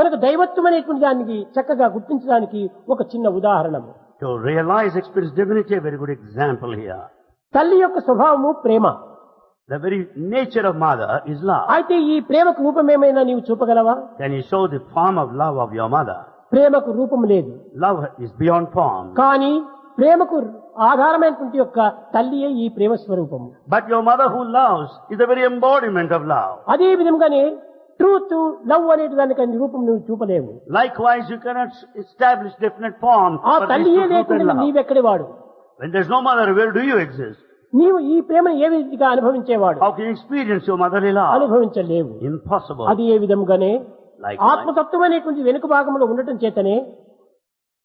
కనుక దైవత్వం అనేటువంటి దానికి చక్కగా గుర్తించడానికి ఒక చిన్న ఉదాహరణము To realize, experience divinity, a very good example here. తల్లి యొక్క స్వభావము ప్రేమ The very nature of mother is love. అయితే ఈ ప్రేమకు రూపం ఏమైనా నీవు చూపగలవా Can you show the form of love of your mother? ప్రేమకు రూపం లేదు Love is beyond form. కానీ ప్రేమకు ఆధారమైనటువంటి యొక్క తల్లియే ఈ ప్రేమ స్వరూపము But your mother who loves is the very embodiment of love. అదే విధంగానే ట్రూత్ లవ్ అనే దానికి అన్ని రూపం నువ్వు చూపలేవు Likewise, you cannot establish definite form ఆ for this తల్లియే truth and లేకుండా love. నీవెక్కడి వాడు When there's no mother, where do you exist? నీవు ఈ ప్రేమను ఏ విధంగా అనుభవించేవాడు How can you experience your motherly love? అనుభవించలేవు Impossible. అది ఏ విధంగానే Likewise. ఆత్మతత్వం అనేటువంటి వెనుక భాగంలో ఉండటం చేతనే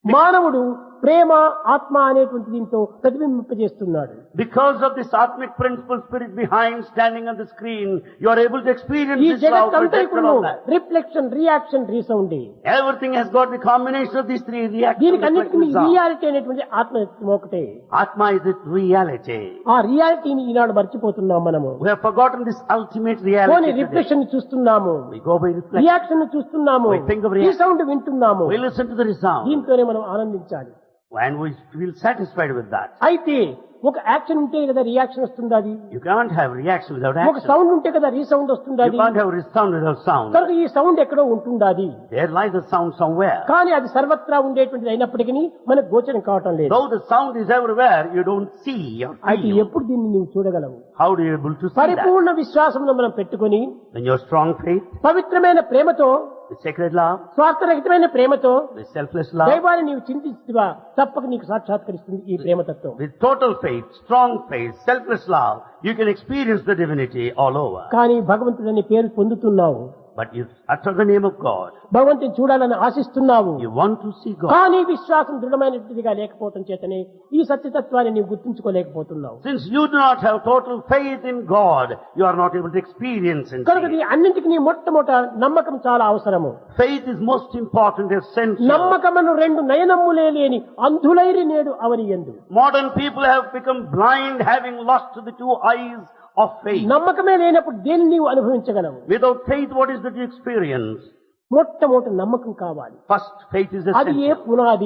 మానవుడు ప్రేమ ఆత్మ అనేటువంటి దీంతో ప్రతిబింబింపజేస్తున్నాడు Because of this atmic principle spirit behind standing on the screen, you are able to experience ఈ this love జగత్ అంతా projection of that. Reflection reaction resound Everything has got the combination of these three reactions. దీనికి అన్నిటికీ reflecting sound. Reality అనేటువంటి ఆత్మ ఒకటే Atma is its reality. ఆ రియాలిటీని ఈనాడు మర్చిపోతున్నాం మనము We have forgotten this ultimate పోనీ reality. today. రిఫ్లెక్షన్ చూస్తున్నాము We go by reflection. Reaction చూస్తున్నాము We think of reaction. Sound వింటున్నాము We listen to the resound. దీంతోనే మనం ఆనందించాలి And we feel satisfied with that. అయితే ఒక యాక్షన్ ఉంటే కదా రియాక్షన్ వస్తుంది అది? You can't have reaction without action ఒక సౌండ్ ఉంటే కదా రీ సౌండ్ వస్తుంది అది? You can't have resound without sound కనుక ఈ సౌండ్ ఎక్కడో ఉంటుంది అది? There lies the sound somewhere కానీ అది సర్వత్రా ఉండేటువంటిది అయినప్పటికీ మనకు గోచరం కావటం లేదు. How the sound is everywhere you don't see అది ఎప్పుడు దీన్ని నువ్వు చూడగలవు how do you able to see పరిపూర్ణ విశ్వాసంలో మనం పెట్టుకొని దెన్ యువర్ స్ట్రాంగ్ ఫెయిత్ పవిత్రమైన ప్రేమతో స్వార్థరహితమైన ప్రేమతో సెల్ఫ్లెస్ దైవాన్ని నీవు చింతిస్తువా తప్పక నీకు సాక్షాత్కరిస్తుంది ఈ ప్రేమ తత్వం. With total faith strong faith selfless love you can experience the divinity all over కానీ భగవంతుడని పేరు పొందుతున్నావు. But you utter the name of God. భగవంతుని చూడాలని ఆశిస్తున్నావు You want to see God. కానీ విశ్వాసం దృఢమైనటువంటిదిగా లేకపోవటం చేతనే ఈ సత్యతత్వాన్ని నీవు గుర్తించుకోలేకపోతున్నావు Since you do not have total faith in God, you are not able to experience and కనుక. ఈ అన్నింటికి నీ మొట్టమొదట నమ్మకం చాలా అవసరము Faith is most important, essential. నమ్మకమును రెండు నయనమ్ములే లేని అంధులైరి నేడు అవని ఎందు Modern people have become blind, having lost the two eyes of faith. నమ్మకమే లేనప్పుడు దేన్ని నీవు అనుభవించగలవు Without faith, what is that you experience? మొట్టమొదటి నమ్మకం కావాలి First, faith is అది ఏ essential. పునాది